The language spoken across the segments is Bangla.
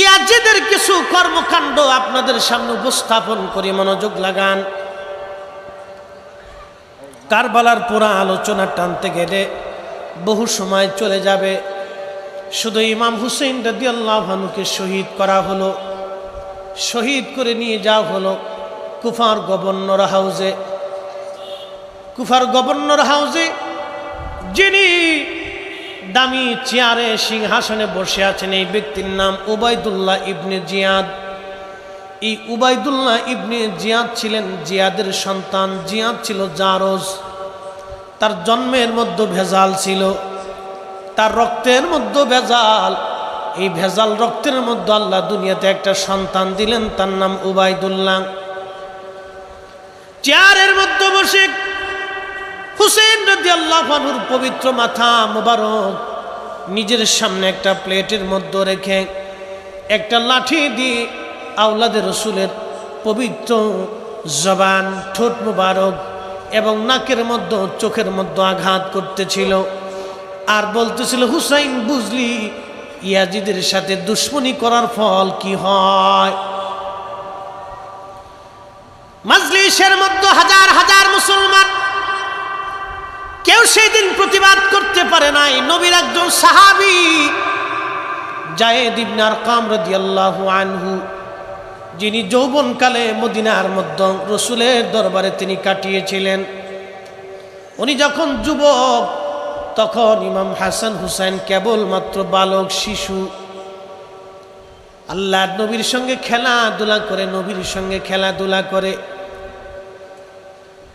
ইয়াজিদের কিছু কর্মকাণ্ড আপনাদের সামনে উপস্থাপন করে মনোযোগ লাগান। কারবালার পুরা আলোচনা টানতে গেলে বহু সময় চলে যাবে। শুধু ইমাম হুসেন রাদি আল্লাহানুকে শহীদ করা হলো। শহীদ করে নিয়ে যাওয়া হলো কুফার গভর্নর হাউজে। কুফার গভর্নর হাউজে যিনি দামি চেয়ারে সিংহাসনে বসে আছেন এই ব্যক্তির নাম উবাইদুল্লাহ ইবনে জিয়াদ। এই উবায়দুল্লাহ ইবনে জিয়াদ ছিলেন জিয়াদের সন্তান। জিয়াদ ছিল জারজ। তার জন্মের মধ্যে ভেজাল ছিল। তার রক্তের মধ্যে ভেজাল। এই ভেজাল রক্তের মধ্যে আল্লাহ দুনিয়াতে একটা সন্তান দিলেন, তার নাম উবাইদুল্লাহ। চেয়ারের মধ্যে বসে হুসেন রদি আল্লাহানুর পবিত্র মাথা মোবারক নিজের সামনে একটা প্লেটের মধ্যে রেখে একটা লাঠি দিয়ে আউলাদের রসুলের পবিত্র জবান, ঠোঁট মুবারক এবং নাকের মধ্যে, চোখের মধ্যে আঘাত করতেছিল আর বলতেছিল, হুসাইন, বুঝলি ইয়াজিদের সাথে দুশ্মনী করার ফল কি হয়? মাজলিসের মধ্যে হাজার হাজার মুসলমান কেউ সেই দিন প্রতিবাদ করতে পারে নাই। নবীর একজন সাহাবি, জায়েদ ইবনার কামরদি আল্লাহ আনহু, যিনি যৌবনকালে মদিনার মধ্যে রসুলের দরবারে তিনি কাটিয়েছিলেন। উনি যখন যুবক, তখন ইমাম হাসান হুসাইন কেবলমাত্র বালক, শিশু। আল্লাহ নবীর সঙ্গে খেলাধুলা করে, নবীর সঙ্গে খেলাধুলা করে।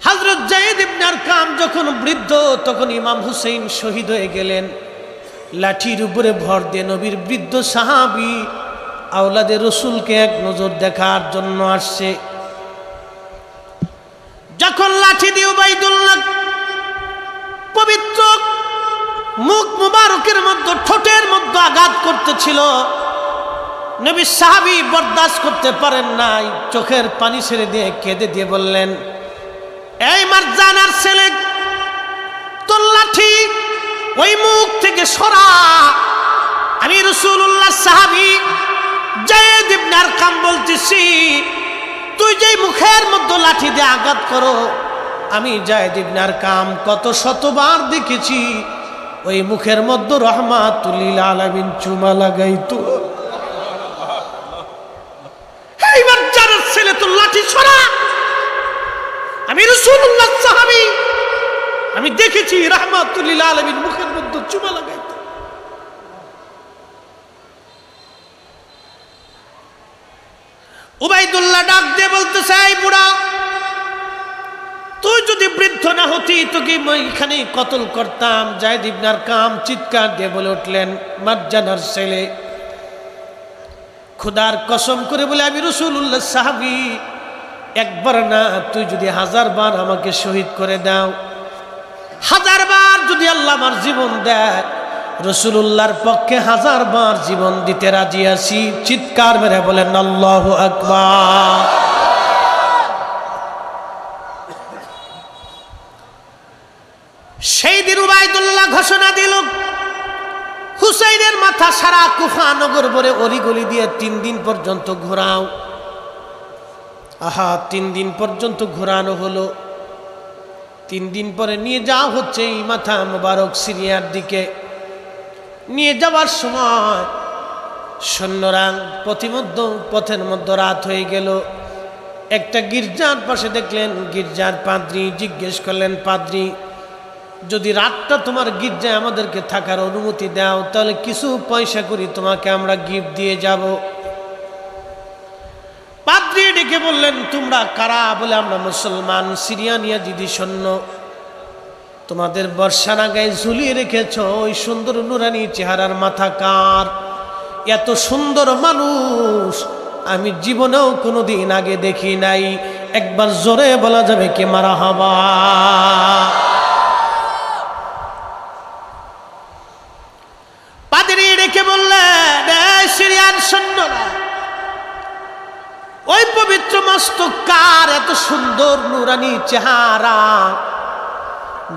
হজরত জায়েদ ইবনার কাম যখন বৃদ্ধ, তখন ইমাম হুসেইন শহীদ হয়ে গেলেন। লাঠির উপরে ভর দিয়ে নবীর বৃদ্ধ সাহাবি আওলাদে রসুলকে এক নজর দেখার জন্য আসছে। যখন লাঠি দিয়ে উবাইদুল্লাহ পবিত্র মুখ মুবারকের মধ্যে, ঠোঁটের মধ্যে আঘাত করতেছিল নবী সাহাবি বরদাস্ত করতে পারেন নাই। চোখের পানি ছেড়ে দিয়ে কেঁদে দিয়ে বললেন এই মারজানার ছেলে, তোর লাঠি ওই মুখ থেকে সরা। আমি রসুল্লাহ সাহাবি জয়েদ ইবনার কাম বলতেছি, তুই যেই মুখের মধ্যে লাঠি দিয়ে আঘাত করো, আমি জায়দ ইবনার কাম কত শতবার দেখেছি, ওই মুখের মধ্যে রহমাতুল্লিল আলামিন চুমা লাগাইতো। এইবার যারা ছেলে তো লাঠি ছড়া আমি দেখেছি রহমাতুল্লিল আলমীর মুখের মধ্যে চুমা লাগাইতে। উবাইদুল্লাহ ডাক দিয়ে বলতে চাই বুড়া, তুই যদি বৃদ্ধ না হতি, তোকে এখানে কতল করতাম। জায়দ ইবনার কাম চিৎকার দিয়ে বলে উঠলেন মার্জানার ছেলে, খুদার কসম করে বলে আমি রসুল্লাহ সাহাবি। একবার না, তুই যদি হাজার বার আমাকে শহীদ করে দাও, হাজার বার যদি আল্লাহ আমার জীবন দেয় রসুল্লাহর পক্ষে হাজার বার জীবন দিতে রাজি আছি। চিৎকার মেরে বলেন, আল্লাহ আকবার। সেই দিন উবায়দুল্লাহ ঘোষণা দিল, হুসাইনের মাথা সারা কুফা নগর বলে অলিগলি দিয়ে তিন দিন পর্যন্ত ঘোরাও। আহা, তিন দিন পর্যন্ত ঘোরানো হলো। তিন দিন পরে নিয়ে যাওয়া হচ্ছে এই মাথা মোবারক সিরিয়ার দিকে। নিয়ে যাওয়ার সময় সৈন্যরা পথিমধ্য, পথের মধ্যে রাত হয়ে গেল। একটা গির্জার পাশে দেখলেন, গির্জার পাদ্রি জিজ্ঞেস করলেন, পাদ্রি, যদি রাতটা তোমার গির্জায় আমাদেরকে থাকার অনুমতি দাও, তাহলে কিছু পয়সা করি তোমাকে আমরা গিফট দিয়ে যাব। ডেকে বললেন, তোমরা কারা? বলে আমরা মুসলমান, সিরিয়ানিয়া দিদি সৈন্য, তোমাদের বর্ষার গায়ে ঝুলিয়ে রেখেছ ওই সুন্দর নুরানি চেহারার মাথা কার? এত সুন্দর মানুষ আমি জীবনেও কোনো দিন আগে দেখি নাই। একবার জোরে বলা যাবে কে মারা হবা পাদ্রি ডেকে বললেন সিরিয়ান সৈন্যরা ওই পবিত্র মস্তক কার এত সুন্দর নুরানি চেহারা।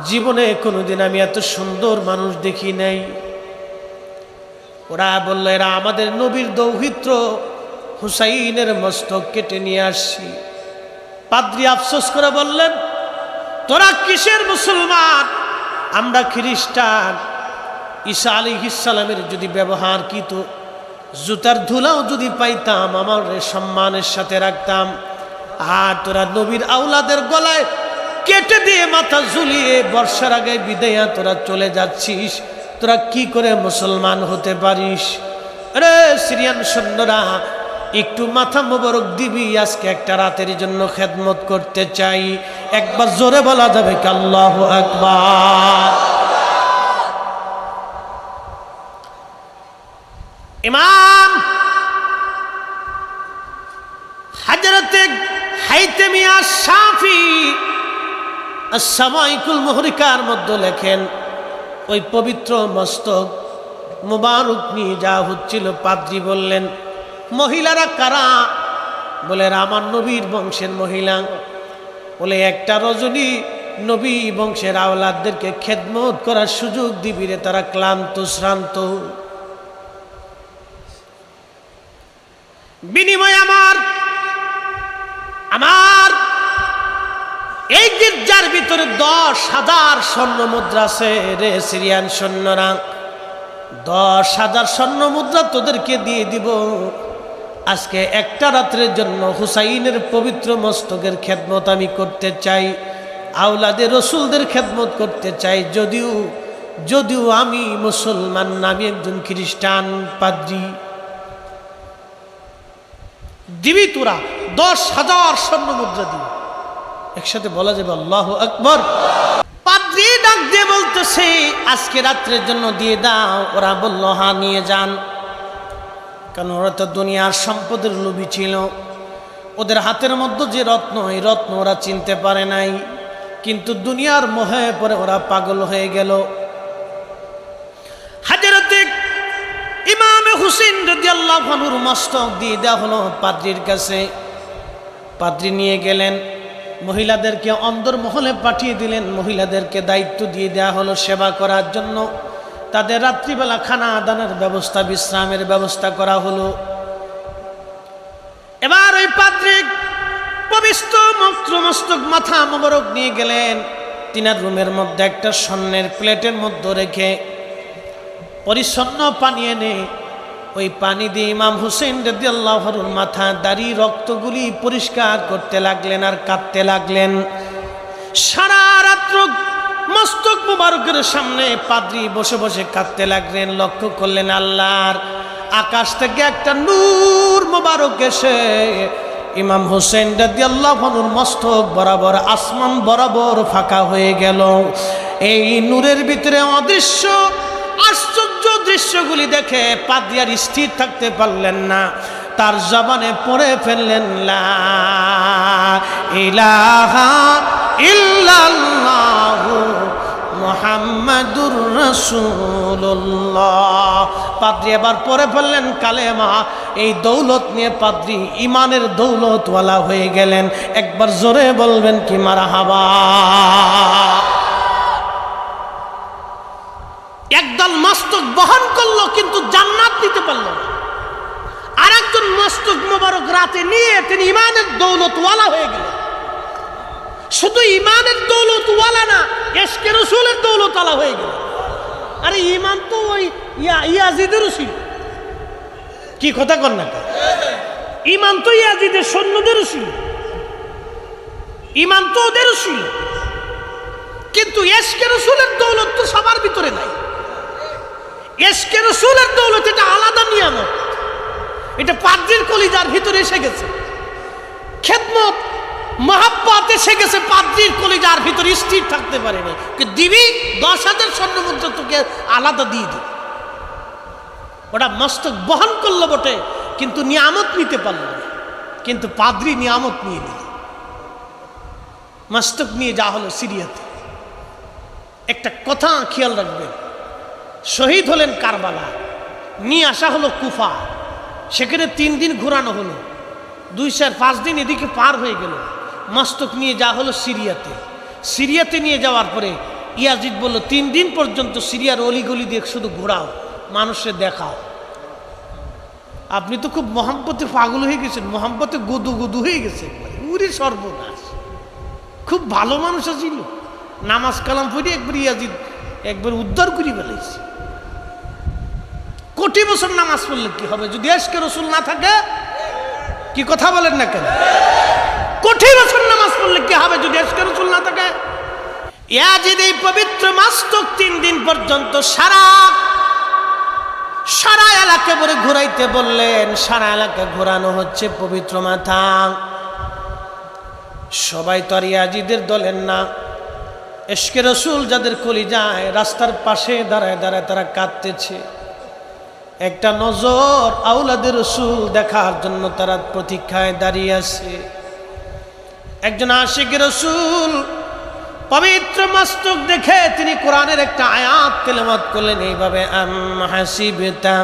জীবনে কোনোদিন আমি এত সুন্দর মানুষ দেখি নাই। ওরা বলল, এরা আমাদের নবীর দৌহিত্র, হুসাইনের মস্তক কেটে নিয়ে আসছি। পাদ্রি আফসোস করে বললেন, তোরা কিসের মুসলমান? আমরা খ্রিস্টান। ঈসা আলী ইসালামের যদি ব্যবহার কিত জুতার ধুলাও যদি পাইতাম, আমার সম্মানের সাথে রাখতাম। আর তোরা নবীর আউলাদের গলায় কেটে দিয়ে মাথা ঝুলিয়ে বর্ষার আগে বিদায়া তোরা চলে যাচ্ছিস। তোরা কি করে মুসলমান হতে পারিস? রে সিরিয়ান সৈন্যরা, একটু মাথা মোবারক দিবি, আজকে একটা রাতের জন্য খেদমত করতে চাই। একবার জোরে বলা যাবে কি আল্লাহ একবার ইমাম হাজরতে হাইতেমিয়া সাফি সামাইকুল মহরিকার মধ্যে লেখেন, ওই পবিত্র মস্তক মুবারক নিয়ে যা হচ্ছিল পাদ্রি বললেন, মহিলারা কারা? বলে, আমার নবীর বংশের মহিলা। বলে, একটা রজনী নবী বংশের আওলাদদেরকে খেদমত করার সুযোগ দিবি রে, তারা ক্লান্ত, শ্রান্ত। বিনিময় আমার আমার এই গির্জার ভিতরে দশ হাজার স্বর্ণ মুদ্রা আছে রে সিরিয়ান সৈন্যরা। দশ হাজার স্বর্ণ মুদ্রা তোদেরকে দিয়ে দিব। আজকে একটা রাত্রের জন্য হুসাইনের পবিত্র মস্তকের খেদমত আমি করতে চাই আওলাদের রসুলদের খেদমত করতে চাই। যদিও যদিও আমি মুসলমান না, আমি একজন খ্রিস্টান পাদ্রী। দিবি তোরা, দশ হাজার স্বর্ণ মুদ্রা দিবি। একসাথে বলা যাবে, আল্লাহ আকবর। পাদ্রি ডাক দিয়ে বলতেছে, আজকে রাত্রের জন্য দিয়ে দাও। ওরা বলল, হা, নিয়ে যান। কারণ ওরা তো দুনিয়ার সম্পদের লোভী ছিল। ওদের হাতের মধ্যে যে রত্ন, এই রত্ন ওরা চিনতে পারে নাই। কিন্তু দুনিয়ার মোহে পরে ওরা পাগল হয়ে গেল হাজারতে ইমামে হুসেন যদি মস্তক দিয়ে দেওয়া হলো পাদ্রির কাছে। পাদ্রি নিয়ে গেলেন, মহিলাদেরকে অন্দর মহলে পাঠিয়ে দিলেন, মহিলাদেরকে দায়িত্ব দিয়ে দেওয়া হলো সেবা করার জন্য। তাদের রাত্রিবেলা খানা আদানের ব্যবস্থা, বিশ্রামের ব্যবস্থা করা হলো। এবার ওই পাদ্রিক পবিত্র মন্ত্র মস্তক মাথা মোবারক নিয়ে গেলেন। তিনার রুমের মধ্যে একটা স্বর্ণের প্লেটের মধ্যে রেখে, পরিচ্ছন্ন পানি এনে ওই পানি দিয়ে ইমাম হুসেন রদি আল্লাহর মাথা, দাড়ি, রক্তগুলি পরিষ্কার করতে লাগলেন আর কাঁদতে লাগলেন। সারা রাত্র মস্তক মুবারকের সামনে পাদ্রি বসে বসে কাঁদতে লাগলেন, লক্ষ্য করলেন আল্লাহর আকাশ থেকে একটা নূর মুবারক এসে ইমাম হোসেন রাদি আল্লাহনুর মস্তক বরাবর, আসমান বরাবর ফাঁকা হয়ে গেল। এই নূরের ভিতরে অদৃশ্য, আশ্চর্য দৃশ্যগুলি দেখে পাদিয়ার স্থির থাকতে পারলেন না। তার জবানে পড়ে ফেললেন, লা ইলাহা ইল্লাল্লাহু মোহাম্মদুর রসুল্লাহ পাদ্রি এবার পরে ফেললেন, কালেমা। এই দৌলত নিয়ে পাদ্রি ইমানের দৌলতওয়ালা হয়ে গেলেন। একবার জোরে বলবেন কি মারা হাবা একদল মস্তক বহন করল, কিন্তু জান্নাত নিতে পারল না। আর একজন মস্তক মোবারক রাতে নিয়ে তিনি ইমানের দৌলতওয়ালা হয়ে গেলেন। শুধু ইমানের দৌলতওয়ালা না এসকে রসুলের দৌলতওয়ালা হয়ে গেল আরে, ইমান তো ওই ইয়া- ইয়াজিদেরও ছিল কি কথা কর না ইমান তো ইয়াজিদের সৈন্যদেরও ছিল ইমান তো ওদেরও ছিল কিন্তু এসকে রসুলের দৌলত তো সবার ভিতরে নাই। এসকে রসুলের দৌলত, এটা আলাদা নিয়ামত। এটা পাদ্রির কলিজার ভিতরে এসে গেছে। খেদমত, মহাব্বাত এসে গেছে পাদ্রির কলিজার ভিতরে, স্থির থাকতে পারেনি দিবি? দশ হাজার স্বর্ণ মুদ্রা তোকে আলাদা দিয়ে দিবি। ওটা মস্তক বহন করল বটে, কিন্তু নিয়ামত নিতে পারল না। কিন্তু পাদ্রি নিয়ামত নিয়ে নিল। মস্তক নিয়ে যা হলো সিরিয়াতে। একটা কথা খেয়াল রাখবেন শহীদ হলেন কারবালা। নিয়ে আসা হলো কুফা। সেখানে তিন দিন ঘোরানো হলো। দুই চার পাঁচ দিন এদিকে পার হয়ে গেল। মস্তক নিয়ে যা হলো সিরিয়াতে। সিরিয়াতে নিয়ে যাওয়ার পরে ইয়াজিদ বলল, তিন দিন পর্যন্ত সিরিয়ার অলিগলি দিয়ে শুধু ঘোরাও মানুষের দেখাও। আপনি তো খুব মহাম্পতে পাগল হয়ে গেছেন। মহাম্পতে গুদু গুদু হয়ে গেছে। উরি সর্বনাশ। খুব ভালো মানুষ ছিল নামাজ কালাম পড়ে একবার ইয়াজিদ একবার উদ্ধার করি ফেলেছে। কোটি বছর নামাজ পড়লে কি হবে? যদি আজকে রসুল না থাকে, কি কথা বলেন না কেন? কোটি বছর নামাজ পড়লে কি হবে যদি আজকে রসুল না থাকে? ইয়াজিদ এই পবিত্র মাস্তক তিন দিন পর্যন্ত সারা সারা এলাকা বলে ঘুরাইতে বললেন, সারা এলাকা ঘোরানো হচ্ছে পবিত্র মাথা। সবাই তো আর ইয়াজিদের দলের না। এসকে রসুল যাদের কলি যায় রাস্তার পাশে দাঁড়ায় দাঁড়ায় তারা কাঁদতেছে একটা নজর আউলাদের রসুল দেখার জন্য তারা প্রতীক্ষায় দাঁড়িয়ে আছে একজন আশিক রসুল পবিত্র মস্তক দেখে তিনি কোরআনের একটা আয়াত তেলাওয়াত করলেন এইভাবে আম হাসিবতা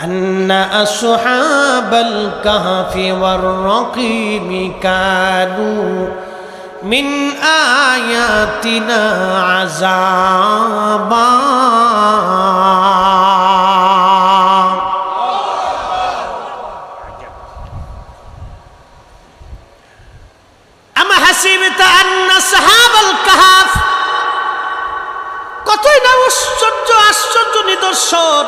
أن أصحاب الكهف والرقيم كانوا মিন আয়াতিনা আযাবা। কতই নিদর্শন।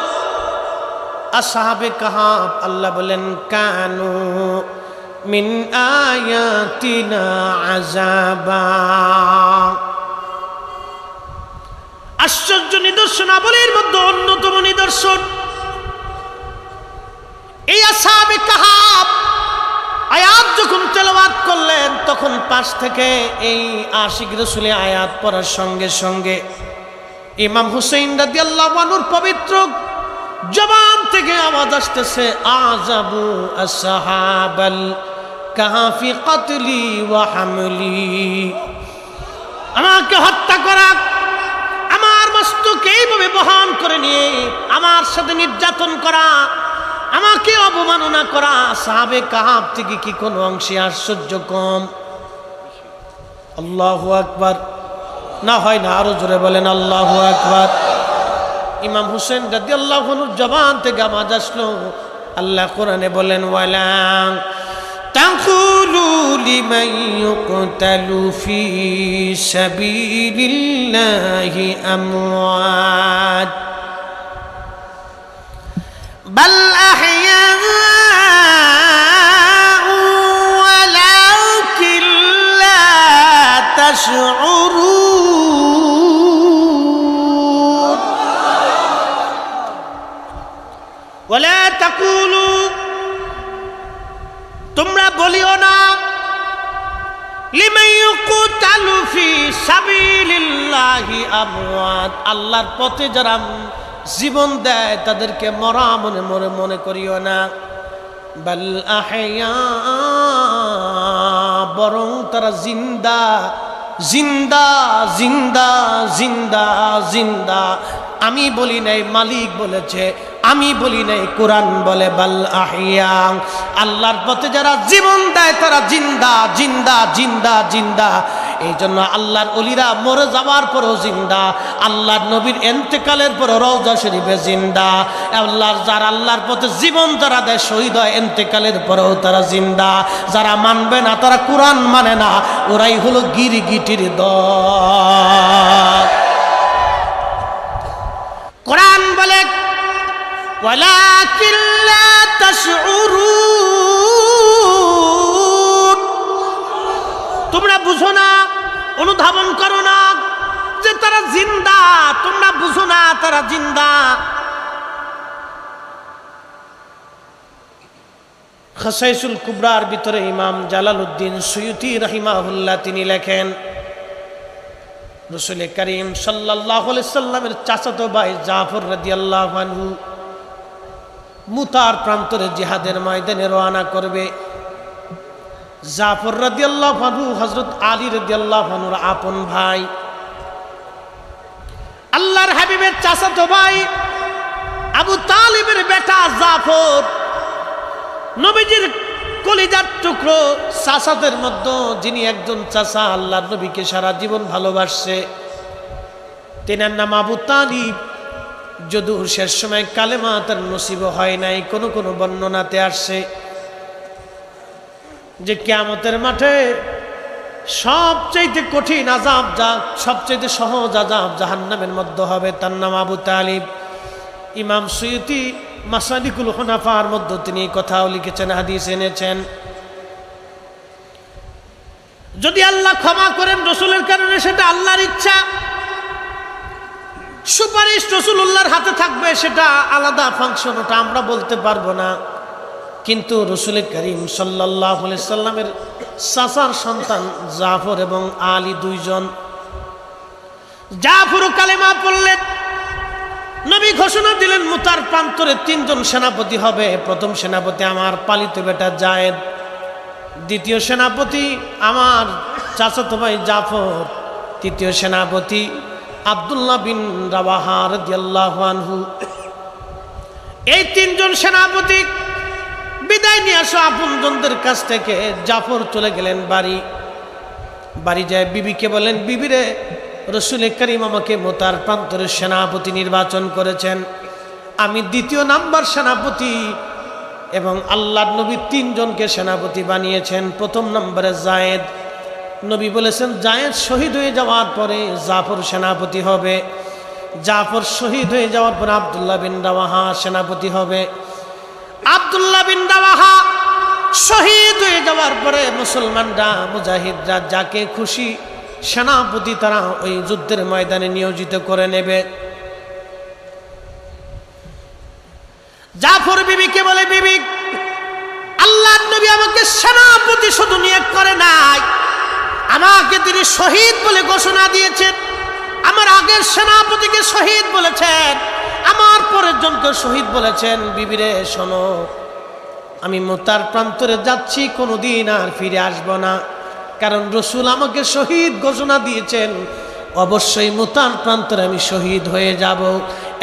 আসাহাবে কাহাব আল্লাহ বলেন কানু মিন আয়াতিনা আজাবা আশ্চর্য নিদর্শনাবলীর মধ্যে অন্যতম নিদর্শন। এই আসাহাবে কাহাব, আয়াত যখন তেলাওয়াত করলেন, তখন পাশ থেকে এই আশিক রসুলে আয়াত পড়ার সঙ্গে সঙ্গে ইমাম হুসেইন রাদি আল্লাহ পবিত্র জবান থেকে আওয়াজ আসতেছে আজাবু আসহাবাল কাহাফি ওয়া হামলি। আমাকে হত্যা করা, আমার মস্তকে এইভাবে বহন করে নিয়ে আমার সাথে নির্যাতন করা, আমাকে অবমাননা করা, সাহাবে কাহাব থেকে কি কোনো অংশে আশ্চর্য কম? আল্লাহ আকবার। না হয় না, আরও জোরে বলেন, আল্লাহ আকবার। ইমাম হুসেন রাদি আল্লাহনুর জবান থেকে আওয়াজ আসলো। আল্লাহ কোরআনে বলেন, ওয়ালাং تقولوا لمن يقتل في سبيل الله أموات بل أحياء ولكن لا تشعرون সাবিলিল্লাহি আমওয়াত। আল্লাহর পথে যারা জীবন দেয়, তাদেরকে মরা মনে মনে মনে করিও না। বাল আহয়া বরং তারা জিন্দা জিন্দা জিন্দা জিন্দা জিন্দা। আমি বলি নাই, মালিক বলেছে। আমি বলি নাই, কোরআন বলে। বাল আহিয়া আল্লাহর পথে যারা জীবন দেয়, তারা জিন্দা জিন্দা জিন্দা জিন্দা। এই জন্য আল্লাহর অলিরা মরে যাওয়ার পরও জিন্দা আল্লাহর নবীর এন্তেকালের পর রওজা শরীফে জিন্দা আল্লাহর যারা আল্লাহর পথে জীবন যারা দেয় শহীদ হয় এন্তেকালের পরেও তারা জিন্দা যারা মানবে না তারা কোরআন মানে না ওরাই হলো গিরগিটির দল কোরআন বলে ولكن لا تشعرون তোমরা বুঝো না অনুধাবন করো না যে তারা জিন্দা, তোমরা বুঝো না তারা জিন্দা। খসাইসুল কুবরার ভিতরে ইমাম জালালউদ্দিন সৈয়দি রহিমাহুল্লাহ তিনি লেখেন, রসুল করিম সাল্লাহ সাল্লামের চাচাতো ভাই জাফর রাদি আল্লাহ মুতার প্রান্তরে জিহাদের ময়দানে রওনা করবে। জাফর রাদি আল্লাহ হজরত আলী রাদি আল্লাহ আপন ভাই। আল্লাহর হাবিবের চাচাতো ভাই, আবু তালিবের বেটা জাফর। নবীজির কলিজার টুকরো চাষাদের মধ্যে যিনি একজন চাষা আল্লাহ নবীকে সারা জীবন ভালোবাসছে। তেনার নাম আবু তালিব। যদু শেষ সময় কালেমা তার নসিব হয় নাই, কোনো কোনো বর্ণনাতে আসছে যে কেয়ামতের মাঠে সবচাইতে কঠিন আজাব যা, সবচাইতে সহজ আজাব জাহান্নামের মধ্যে হবে, তার নাম আবু তালিব। ইমাম সৈয়দি মাসাদিকুল হনাফার মধ্যে তিনি কথাও লিখেছেন, হাদিস এনেছেন। যদি আল্লাহ ক্ষমা করেন রসুলের কারণে, সেটা আল্লাহর ইচ্ছা। সুপারিশ রসুল্লাহর হাতে থাকবে, সেটা আলাদা ফাংশন ওটা আমরা বলতে পারব না। কিন্তু রসুল করিম সাল্লাহ সাল্লামের সাসার সন্তান জাফর এবং আলী দুইজন। জাফর কালেমা পড়লেন, নবী ঘোষণা দিলেন, মুতার প্রান্তরে তিনজন সেনাপতি হবে। প্রথম সেনাপতি আমার পালিত বেটা জায়েদ, দ্বিতীয় সেনাপতি আমার চাচাতো ভাই জাফর, তৃতীয় সেনাপতি আবদুল্লাহ বিন রাবাহার দিয়াল্লাহানহু এই তিনজন সেনাপতি বিদায় নিয়ে আসো। আপনজনদের কাছ থেকে জাফর চলে গেলেন বাড়ি। বাড়ি যায় বিবিকে বলেন বিবিরে, রসুল করিম আমাকে মোতার প্রান্তরের সেনাপতি নির্বাচন করেছেন। আমি দ্বিতীয় নাম্বার সেনাপতি এবং আল্লাহ নবী তিনজনকে সেনাপতি বানিয়েছেন। প্রথম নম্বরে জায়েদ। নবী বলেছেন, জায়েদ শহীদ হয়ে যাওয়ার পরে জাফর সেনাপতি হবে। জাফর শহীদ হয়ে যাওয়ার পরে আবদুল্লাহ বিন রাওয়াহা সেনাপতি হবে। আবদুল্লাহ বিন রাওয়াহা শহীদ হয়ে যাওয়ার পরে মুসলমানরা, মুজাহিদরা যাকে খুশি সেনাপতি তারা ওই যুদ্ধের ময়দানে নিয়োজিত করে নেবে। জাফর বিবিকে বলে, বিবি আল্লাহ নবী আমাকে সেনাপতি শুধু নিয়োগ করে নাই। আমাকে তিনি শহীদ বলে ঘোষণা দিয়েছেন। আমার আগের সেনাপতিকে শহীদ বলেছেন। আমার পরের জনকে শহীদ বলেছেন। বিবিরে, শোনো আমি মোতার প্রান্তরে যাচ্ছি, কোনোদিন আর ফিরে আসব না। কারণ রসুল আমাকে শহীদ ঘোষণা দিয়েছেন, অবশ্যই মোতার প্রান্তরে আমি শহীদ হয়ে যাব।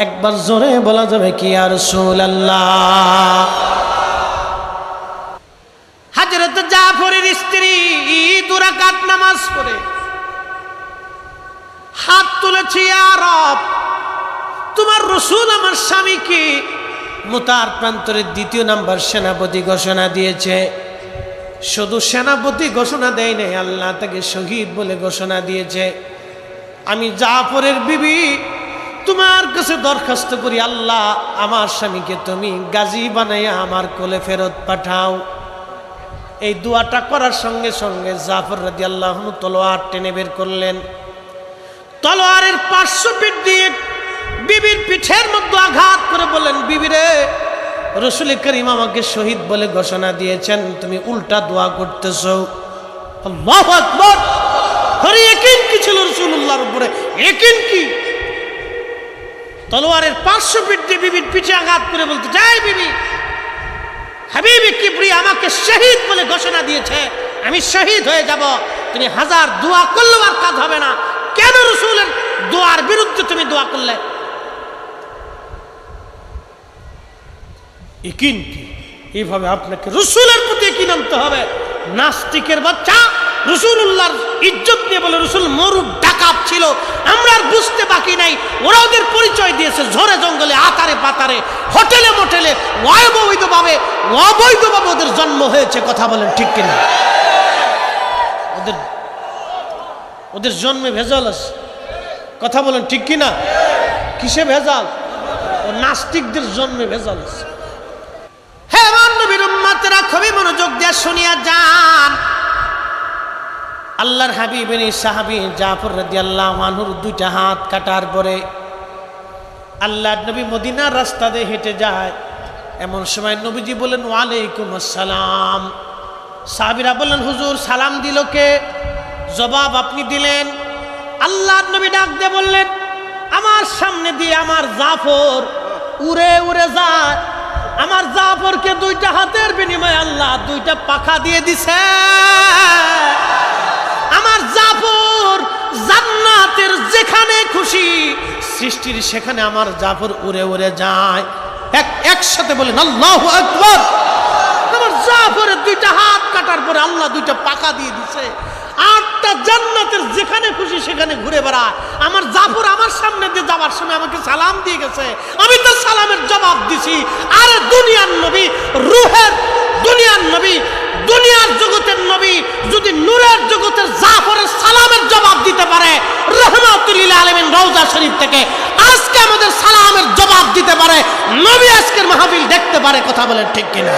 একবার জোরে বলা যাবে কি আর রসুল আল্লাহ হাজরত জাফরের স্ত্রী দুরাকাত নামাজ পড়ে। হাত তুলেছি আরব তোমার রসুল আমার স্বামীকে মোতার প্রান্তরের দ্বিতীয় নাম্বার সেনাপতি ঘোষণা দিয়েছে। শুধু সেনাপতি ঘোষণা দেয় নাই, আল্লাহ তাকে শহীদ বলে ঘোষণা দিয়েছে। আমি জাফরের বিবি, তোমার কাছে দরখাস্ত করি, আল্লাহ আমার স্বামীকে তুমি গাজী বানাইয়া আমার কোলে ফেরত পাঠাও। এই দোয়াটা করার সঙ্গে সঙ্গে জাফর রাজি আল্লাহ তলোয়ার টেনে বের করলেন। তলোয়ারের পার্শ্ব দিয়ে বিবির পিঠের মধ্যে আঘাত করে বললেন বিবিরে রসুল করিম আমাকে শহীদ বলে ঘোষণা দিয়েছেন, তুমি উল্টা দোয়া করতেছ। আল্লাহু আকবার। হরি একিন কি ছিল রসুল্লাহর উপরে? একিন কি? তলোয়ারের পার্শ্ব পিঠ দিয়ে বিবির পিঠে আঘাত করে বলতে, যাই বিবি, হাবিবি কিবরি আমাকে শহীদ বলে ঘোষণা দিয়েছে, আমি শহীদ হয়ে যাব। তুমি হাজার দোয়া করলেও আর কাজ হবে না। কেন রসুলের দোয়ার বিরুদ্ধে তুমি দোয়া করলে? ইকিন এইভাবে আপনাকে রসুলের প্রতি কি নামতে হবে। নাস্তিকের বাচ্চা রসুল্লাহর ইজ্জত নিয়ে বলে, রসুল মরুর ডাকাত ছিল, আমরা আর বুঝতে বাকি নাই। ওরা ওদের পরিচয় দিয়েছে, ঝরে জঙ্গলে, আতারে পাতারে, হোটেলে মোটেলে, অবৈধভাবে অবৈধভাবে ওদের জন্ম হয়েছে। কথা বলেন ঠিক কিনা? ওদের ওদের জন্মে ভেজাল আছে। কথা বলেন ঠিক কিনা? কিসে ভেজাল? ও নাস্তিকদের জন্মে ভেজাল আছে। উম্মাতেরা খুবই মনোযোগ দিয়ে শুনিয়া যান। আল্লাহর হাবিবের সাহাবি জাফর রাদি আল্লাহ মানুর দুইটা হাত কাটার পরে আল্লাহ নবী মদিনার রাস্তা দিয়ে হেঁটে যায়। এমন সময় নবীজি বলেন ওয়ালাইকুম আসসালাম। সাহাবিরা বললেন, হুজুর, সালাম দিল কে? জবাব আপনি দিলেন আল্লাহ নবী ডাক দিয়ে বললেন, আমার সামনে দিয়ে আমার জাফর উড়ে উড়ে যায়। আমার জাফরকে দুইটা হাতের বিনিময়ে আল্লাহ দুইটা পাখা দিয়ে দিছে। আমার জাফর জান্নাতের যেখানে খুশি, সৃষ্টির সেখানে আমার জাফর উড়ে উড়ে যায়। এক, একসাথে বলেন, আল্লাহ আকবর! আমার জাফরের দুইটা হাত কাটার পরে আল্লাহ দুইটা পাখা দিয়ে দিছে। জান্নাতের যেখানে খুশি সেখানে ঘুরে বেড়ায়। আমার জাফর আমার সামনে দিয়ে যাওয়ার সময় আমাকে সালাম দিয়ে গেছে। আমি তো সালামের জবাব দিছি। আরে দুনিয়ার নবী, রুহের দুনিয়ার নবী, দুনিয়ার জগতের নবী, যদি নূরের জগতের জাফরের সালামের জবাব দিতে পারে, রহমাতুল্লিল আলমিন রওজা শরীফ থেকে আজকে আমাদের সালামের জবাব দিতে পারে। নবী আজকের মাহফিল দেখতে পারে, কথা বলেন ঠিক কিনা?